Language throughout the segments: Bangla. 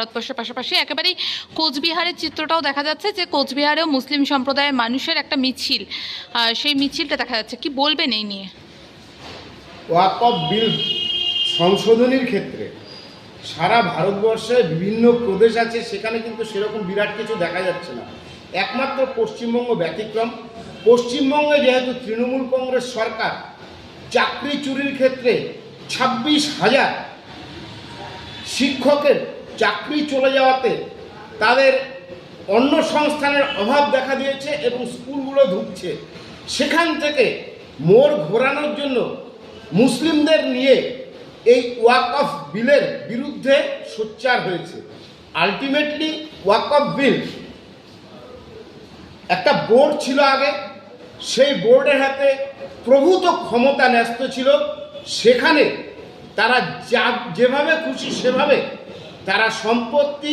ভারতবর্ষের পাশাপাশি একেবারেই কোচবিহারের চিত্রটাও দেখা যাচ্ছে যে কোচবিহারেও মুসলিম সম্প্রদায়ের মানুষের একটা মিছিল। সেই মিছিলটা দেখা যাচ্ছে। কি বলবেন এই নিয়ে? ওয়াকফ বিল সংশোধনীর ক্ষেত্রে সারা ভারতবর্ষে বিভিন্ন প্রদেশ আছে, সেখানে কিন্তু সেরকম বিরাট কিছু দেখা যাচ্ছে না। একমাত্র পশ্চিমবঙ্গ ব্যতিক্রম। পশ্চিমবঙ্গে যেহেতু তৃণমূল কংগ্রেস সরকার, চাকরি চুরির ক্ষেত্রে ছাব্বিশ হাজার শিক্ষকের চাকরি চলে যাওয়াতে তাদের অন্য সংস্থানের অভাব দেখা দিয়েছে এবং স্কুলগুলো ঢুকছে সেখান থেকে মোড় ঘোরানোর জন্য মুসলিমদের নিয়ে এই ওয়াকফ বিলের বিরুদ্ধে সোচ্চার হয়েছে। আলটিমেটলি ওয়াকফ বিল একটা বোর্ড ছিল আগে। সেই বোর্ডের হাতে প্রভূত ক্ষমতা ন্যস্ত ছিল। সেখানে তারা যা যেভাবে খুশি সেভাবে তারা সম্পত্তি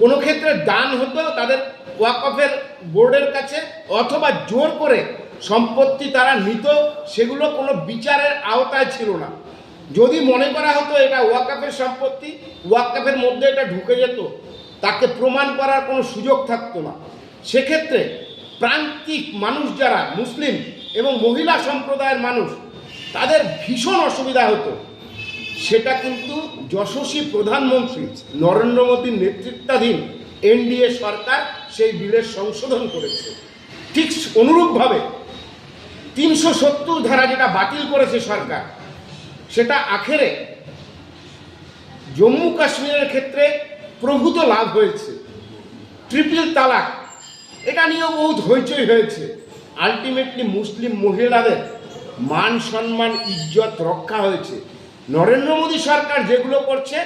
কোনো ক্ষেত্রে দান হতো তাদের ওয়াকফের বোর্ডের কাছে অথবা জোর করে সম্পত্তি তারা নিত, সেগুলো কোনো বিচারের আওতায় ছিল না। যদি মনে করা হতো এটা ওয়াকফের সম্পত্তি ওয়াকফের মধ্যে এটা ঢুকে যেত, তাকে প্রমাণ করার কোনো সুযোগ থাকতো না। সেক্ষেত্রে প্রান্তিক মানুষ যারা, মুসলিম এবং মহিলা সম্প্রদায়ের মানুষ, তাদের ভীষণ অসুবিধা হতো। সেটা কিন্তু যশস্বী প্রধানমন্ত্রী নরেন্দ্র মোদীর নেতৃত্বাধীন এনডিএ সরকার সেই বিলের সংশোধন করেছে। ঠিক অনুরূপভাবে তিনশো সত্তর ধারা যেটা বাতিল করেছে সরকার, সেটা আখেরে জম্মু কাশ্মীরের ক্ষেত্রে প্রভূত লাভ হয়েছে। ট্রিপল তালাক, এটা নিয়েও বহুত হইচই হয়েছে। আলটিমেটলি মুসলিম মহিলাদের মান সম্মান, ইজ্জত রক্ষা হয়েছে। নরেন্দ্র মোদী সরকার যেগুলো করছে,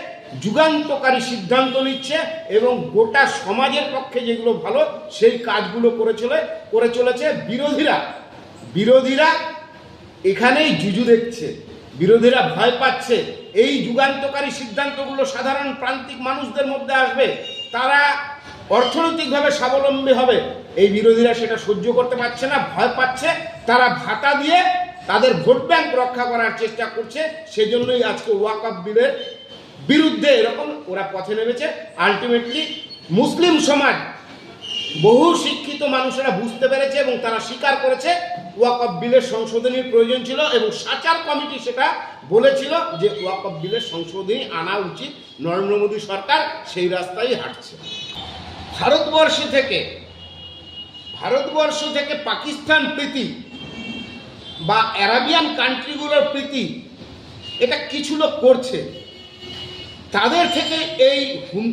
যুগান্তকারী সিদ্ধান্ত নিচ্ছে এবং গোটা সমাজের পক্ষে যেগুলো ভালো, সেই কাজগুলো করে চলে করে চলেছে বিরোধীরা। বিরোধীরা এখানেই জুজু দেখছে, বিরোধীরা ভয় পাচ্ছে। এই যুগান্তকারী সিদ্ধান্তগুলো সাধারণ প্রান্তিক মানুষদের মধ্যে আসবে। তারা অর্থনৈতিকভাবে স্বাবলম্বী হবে। এই বিরোধীরা সেটা সহ্য করতে পারছে না, ভয় পাচ্ছে। তারা ভাতা দিয়ে তাদের ভোট ব্যাংক রক্ষা করার চেষ্টা করছে, সেজন্যই আজকে ওয়াকআপ বিলের বিরুদ্ধে এরকম ওরা পথে নেমেছে। আলটিমেটলি মুসলিম সমাজ, বহু শিক্ষিত মানুষেরা বুঝতে পেরেছে এবং তারা স্বীকার করেছে ওয়াকফ বিলের সংশোধনীর প্রয়োজন ছিল এবং সাচার কমিটি সেটা বলেছিল যে ওয়াকফ বিলের সংশোধনী আনা উচিত। নরেন্দ্র মোদী সরকার সেই রাস্তায় হাঁটছে। ভারতবর্ষ থেকে ভারতবর্ষ থেকে পাকিস্তান প্রীতি বা অ্যারাবিয়ান কান্ট্রিগুলোর প্রীতি এটা কিছু লোক করছে। তাদের থেকে এই হুমকি